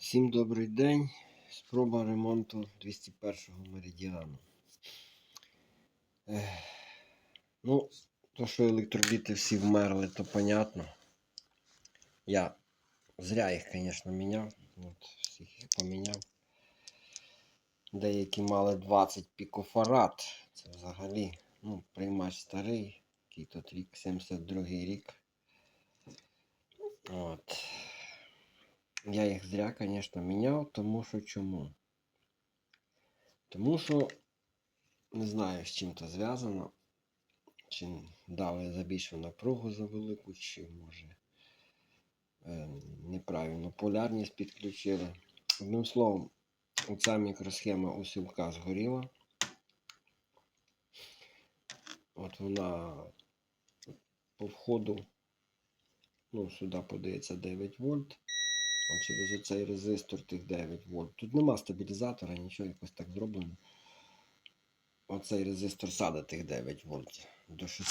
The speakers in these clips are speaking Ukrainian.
Всім добрий день. Спроба ремонту 201-го меридіану. Ну, то, що електроліти всі вмерли, то понятно. Я зря їх, звісно, міняв. От, всіх їх поміняв. Деякі мали 20 пікофарад. Це взагалі, ну, приймач старий, який тут рік, 72 рік. От. Я їх зря, звісно, міняв, тому що чому? Тому що не знаю, з чим це зв'язано. Чи дали забільшу напругу за велику, чи може е, неправильно полярність підключили. Одним словом, оця мікросхема усілка згоріла. От вона по входу, ну, сюди подається 9 вольт. От через оцей резистор тих 9 вольт. Тут нема стабілізатора, нічого якось так зроблено. Оцей резистор садить тих 9 вольт до 6,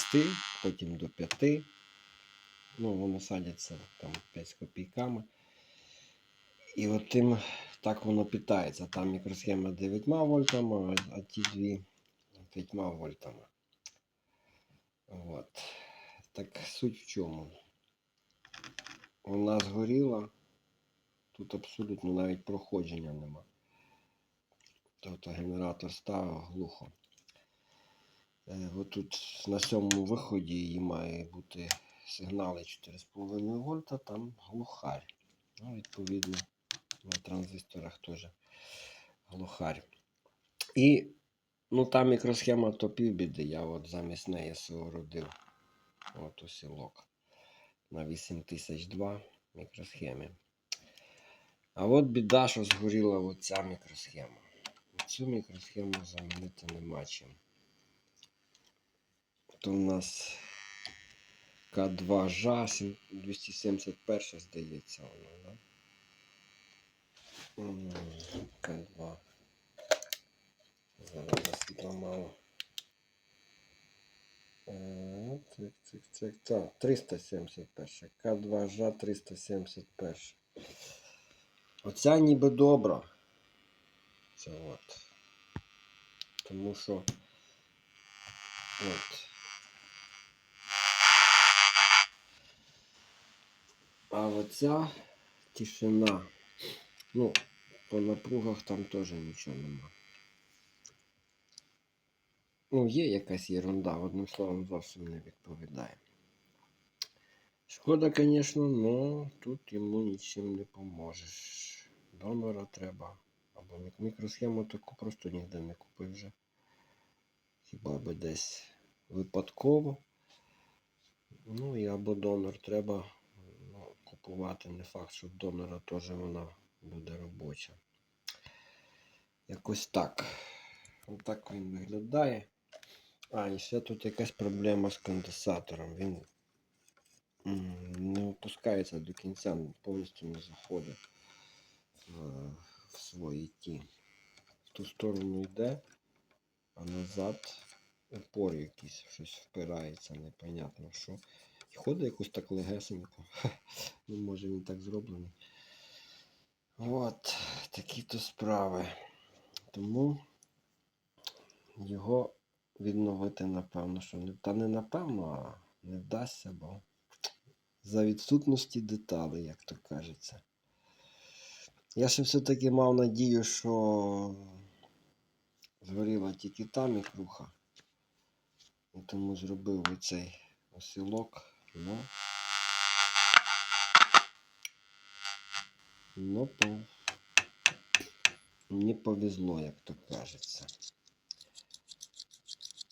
потім до 5. Ну, воно садиться там 5 з копійками. І от тим так воно питається. Там мікросхема 9 вольтами, а ті дві 5 вольтами. От. Так суть в чому? Вона згоріла. Тут абсолютно навіть проходження нема. Тобто генератор ставив глухо. Е, Отут на сьомому виході її має бути сигнали 4,5 вольта, там глухарь. Ну, відповідно, на транзисторах теж глухарь. І ну, та мікросхема то півбіди. Я от замість неї соорудив от усілок на 8002 мікросхемі. А от біда, що згоріла оця мікросхема. Цю мікросхему замінити нема чим. То у нас К2 жа 271 здається воно, да? М, К2. Зараз світла мало. Е, Цик, цик, цик. Так, 371. К2 жа 371. Оця ніби добра. Це от. Тому що. От. А оця тишина. Ну, по напругах там теж нічого нема. Ну, є якась ерунда, одним словом, зовсім не відповідає. Шкода, звісно, але тут йому нічим не поможеш. Донора треба. Або мікросхему таку просто ніде не купив вже. Хіба би десь випадково. Ну і або донор треба ну, купувати. Не факт, що донора теж вона буде робоча. Якось так. Ось так він виглядає. А, і ще тут якась проблема з конденсатором. Він не опускається до кінця, повністю не заходить в, свої ті. В ту сторону йде, а назад упор якийсь щось впирається, непонятно що. І ходить якось так легесенько. Ну, може він так зроблений. От, такі то справи. Тому його відновити, напевно, що не. Та не напевно, а не вдасться, бо за відсутності деталей, як то кажеться. Я ще все-таки мав надію, що згоріла тільки та мікруха. І тому зробив оцей осілок. Ну, ну по... не повезло, як то кажеться.